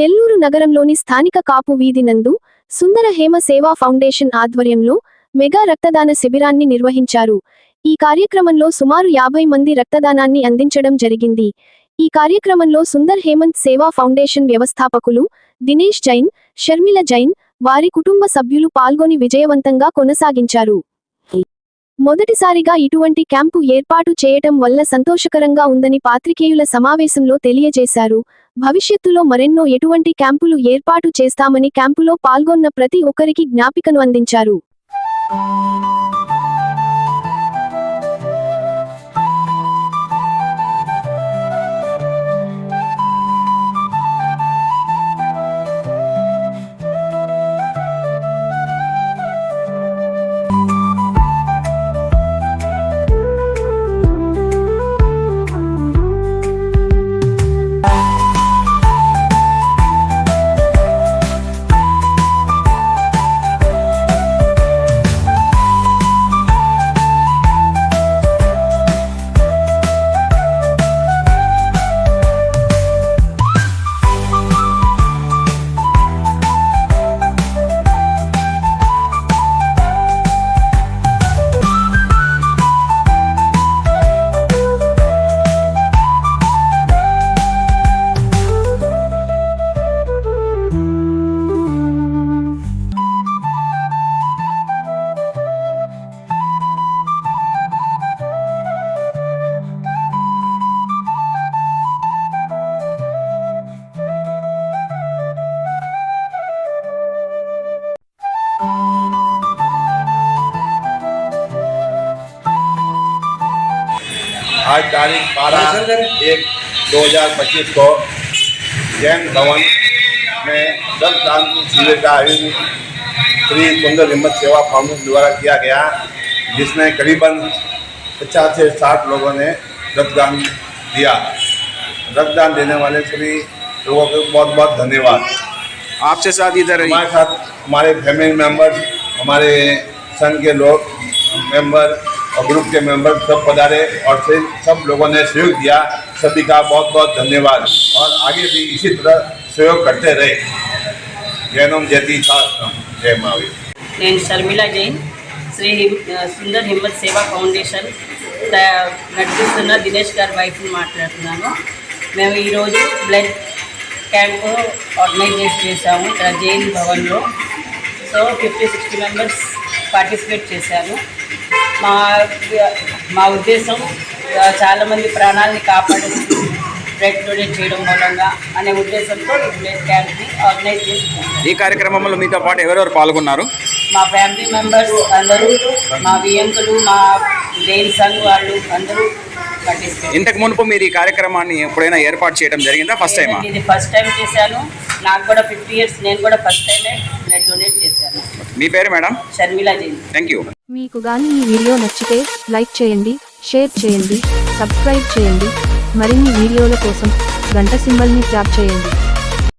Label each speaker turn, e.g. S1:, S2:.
S1: నెల్లూరు నగరంలోని స్థానిక కాపు వీధి నందు సుందర హేమ సేవా ఫౌండేషన్ ఆధ్వర్యంలో మెగా రక్తదాన శిబిరాన్ని నిర్వహించారు ఈ కార్యక్రమంలో సుమారు యాభై మంది రక్తదానాన్ని అందించడం జరిగింది ఈ కార్యక్రమంలో సుందర్ హేమంత్ సేవా ఫౌండేషన్ వ్యవస్థాపకులు దినేష్ జైన్ షర్మిల జైన్ వారి కుటుంబ సభ్యులు పాల్గొని విజయవంతంగా కొనసాగించారు మొదటిసారిగా ఇటువంటి క్యాంపు ఏర్పాటు చేయటం వల్ల సంతోషకరంగా ఉందని పాత్రికేయుల సమావేశంలో తెలియజేశారు భవిష్యత్తులో మరెన్నో ఎటువంటి క్యాంపులు ఏర్పాటు చేస్తామని క్యాంపులో పాల్గొన్న ప్రతి ఒక్కరికి జ్ఞాపికను అందించారు
S2: आज तारीख बारह एक दो हजार पच्चीस को जैन भवन में जल शांति शिविर का आयोजन श्री सुंदर हिम्मत सेवा फाउंडेशन द्वारा किया गया जिसमें करीबन पचास से साठ लोगों ने रक्तदान दिया रक्तदान देने वाले सभी लोगों को बहुत बहुत धन्यवाद
S3: आपसे साथ इधर
S2: हमारे साथ हमारे फैमिली मेंबर हमारे संघ के लोग मेंबर और ग्रुप के मेंबर सब पधारे और सब लोगों ने सहयोग दिया सभी का बहुत बहुत धन्यवाद और आगे भी इसी तरह सहयोग करते रहे जैनम जैती जय महावीर
S4: नैन शर्मिला जैन श्री सुंदर हिम्मत सेवा फाउंडेशन नड़ना दिनेश गार वाइफ माटा मैं ब्लड कैंप आर्गनज जैन भवन सो फिफ्टी सिक्ट मेबर्स पार्टिसपेटा మా మా ఉద్దేశం చాలామంది ప్రాణాలని కాపాడేసి బ్లడ్ డొనేట్ చేయడం మూలంగా అనే ఉద్దేశంతో ఈ బ్లడ్ క్యాంప్ని ఆర్గనైజ్ చేస్తున్నాం
S3: ఈ కార్యక్రమంలో మీతో పాటు ఎవరెవరు పాల్గొన్నారు
S4: మా ఫ్యామిలీ మెంబర్స్ అందరూ మా వియంకులు మా దేని సంఘ్ వాళ్ళు అందరూ
S3: ఇంతకు మునుపు మీరు ఈ కార్యక్రమాన్ని ఎప్పుడైనా ఏర్పాటు చేయడం జరిగిందా ఫస్ట్ టైం
S4: ఇది ఫస్ట్ టైం చేశాను నాకు కూడా ఫిఫ్టీ ఇయర్స్ నేను కూడా ఫస్ట్ టైమే డొనేట్ చేశాను మీ పేరు madam Sharmila Jain
S3: thank you మీకు కానీ ఈ వీడియో నచ్చితే లైక్ చేయండి షేర్ చేయండి సబ్స్క్రైబ్ చేయండి మరిన్ని వీడియోల కోసం గంట సింబల్ని ట్యాప్ చేయండి